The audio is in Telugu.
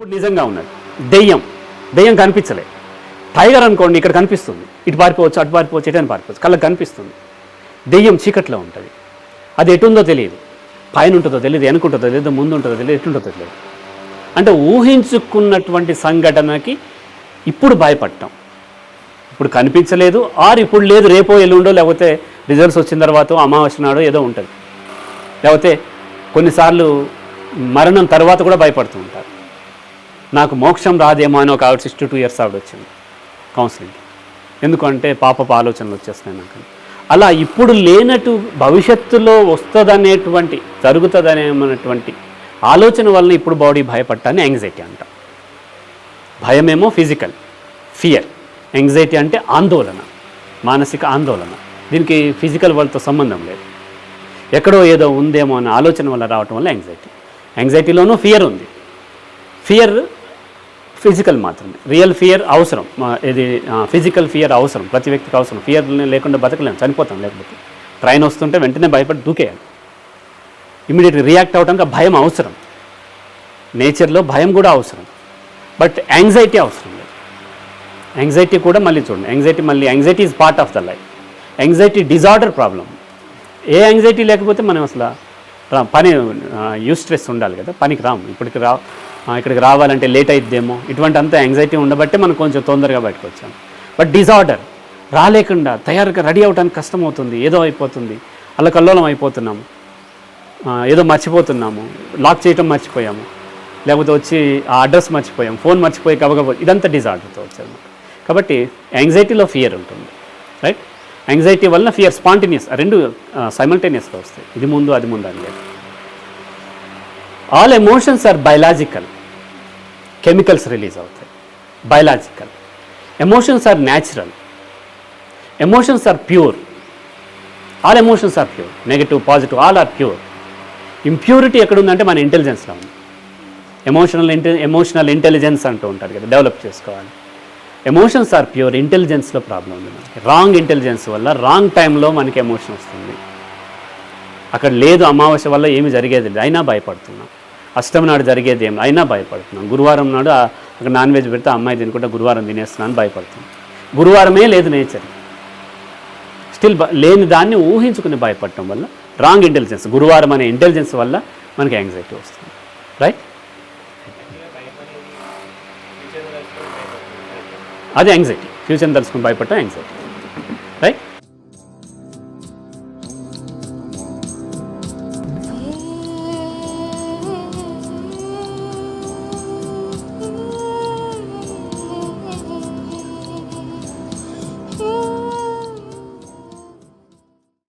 ఇప్పుడు నిజంగా ఉన్నది. దెయ్యం. దెయ్యం కనిపించలే. టైగర్ అనుకోండి ఇక్కడ కనిపిస్తుంది. ఇటు పారిపోవచ్చు అటు పారిపోవచ్చు ఎటు అని పారిపోవచ్చు. కళ్ళకి కనిపిస్తుంది. దెయ్యం చీకట్లో ఉంటుంది. అది ఎటుందో తెలియదు. పైన ఉంటుందో తెలియదు వెనుకుంటుందో తెలియదు ముందు ఉంటుందో తెలియదు ఎటుంటుందో తెలియదు. అంటే ఊహించుకున్నటువంటి సంఘటనకి ఇప్పుడు భయపడటం. ఇప్పుడు కనిపించలేదు ఆర్ ఇప్పుడు లేదు రేపో ఎల్లుండో లేకపోతే రిజల్ట్స్ వచ్చిన తర్వాత అమావాస్య నాడో ఏదో ఉంటుంది. లేకపోతే కొన్నిసార్లు మరణం తర్వాత కూడా భయపడుతూ ఉంటారు. నాకు మోక్షం రాదేమో అని ఒక ఆవిడ సిక్స్టీ టూ ఇయర్స్ ఆవిడ వచ్చింది. కౌన్సిలింగ్ ఎందుకంటే పాపపు ఆలోచనలు వచ్చేస్తున్నాయి నాకు. అలా ఇప్పుడు లేనట్టు భవిష్యత్తులో వస్తుందనేటువంటి జరుగుతుందనేటువంటి ఆలోచన వలన ఇప్పుడు బాడీ భయపడటాన్ని యాంగ్జైటీ అంట. భయమేమో ఫిజికల్ ఫియర్ యాంగ్జైటీ అంటే ఆందోళన. మానసిక ఆందోళన. దీనికి ఫిజికల్ వాళ్ళతో సంబంధం లేదు. ఎక్కడో ఏదో ఉందేమో అనే ఆలోచన వల్ల రావటం వల్ల యాంగ్జైటీ యాంగ్జైటీలోనూ ఫియర్ ఉంది. ఫియర్ ఫిజికల్ మాత్రమే. రియల్ ఫియర్ అవసరం. ఇది ఫిజికల్ ఫియర్ అవసరం. ప్రతి వ్యక్తికి అవసరం. ఫియర్ లేకుండా బతకలేము చనిపోతాం లేకపోతే. ట్రైన్ వస్తుంటే వెంటనే భయపడి దూకేయాలి. ఇమీడియట్గా రియాక్ట్ అవడానికి భయం అవసరం. నేచర్లో భయం కూడా అవసరం. బట్ యాంగ్జైటీ అవసరం లేదు. యాంగ్జైటీ కూడా మళ్ళీ చూడండి. యాంగ్జైటీ మళ్ళీ anxiety is part of the life. Anxiety disorder problem A anxiety లేకపోతే మనం అసలు పని యూస్ ఉండాలి కదా పనికి రాము. ఇప్పటికి రా ఇక్కడికి రావాలంటే లేట్ అయిద్దేమో. ఇటువంటి అంత యాంగ్జైటీ ఉండబట్టే మనం కొంచెం తొందరగా బయటకు వచ్చాం. బట్ డిజార్డర్ రాలేకుండా తయారుగా రెడీ అవడానికి కష్టం అవుతుంది ఏదో అయిపోతుంది అలా కల్లోలం అయిపోతున్నాము ఏదో మర్చిపోతున్నాము లాక్ చేయటం మర్చిపోయాము. లేకపోతే వచ్చి ఆ అడ్రస్ మర్చిపోయాము ఫోన్ మర్చిపోయి గబగబ ఇదంతా డిజార్డర్తో వచ్చాము కాబట్టి యాంగ్జైటీలో ఫియర్ ఉంటుంది రైట్ యాంగ్జైటీ వలన ఫియర్ స్పాంటినియస్ రెండు సైమల్టేనియస్గా వస్తాయి. ఇది ముందు అది ముందు అని లేదు all emotions are biological chemicals release అవుతాయి. Biological emotions are natural emotions are pure all emotions are pure negative positive all are pure impurity ఎక్కడ ఉందంటే మన ఇంటెలిజెన్స్లో ఉంది. ఎమోషనల్ ఇంటె ఎమోషనల్ ఇంటెలిజెన్స్ అంటూ ఉంటారు కదా డెవలప్ చేసుకోవాలి. ఎమోషన్స్ ఆర్ ప్యూర్ ఇంటెలిజెన్స్లో ప్రాబ్లం ఉంది మనకి. రాంగ్ ఇంటెలిజెన్స్ వల్ల రాంగ్ టైంలో మనకి ఎమోషన్ వస్తుంది. అక్కడ లేదు అమావాస్య వల్ల ఏమి జరిగేది లేదు. అయినా భయపడుతున్నాం. అష్టమి నాడు జరిగేది ఏం అయినా భయపడుతున్నాం. గురువారం నాడు అక్కడ నాన్ వెజ్ పెడితే అమ్మాయి తినకుండా గురువారం తినేస్తున్నాను భయపడుతుంది గురువారమే లేదు నేచర్. స్టిల్ లేని దాన్ని ఊహించుకుని భయపడటం వల్ల రాంగ్ ఇంటెలిజెన్స్ గురువారం అనే ఇంటెలిజెన్స్ వల్ల మనకి యాంగ్జైటీ వస్తుంది. రైట్ అది యాంగ్జైటీ ఫ్యూచర్ తెలుసుకుని భయపడటం యాంగ్జైటీ రైట్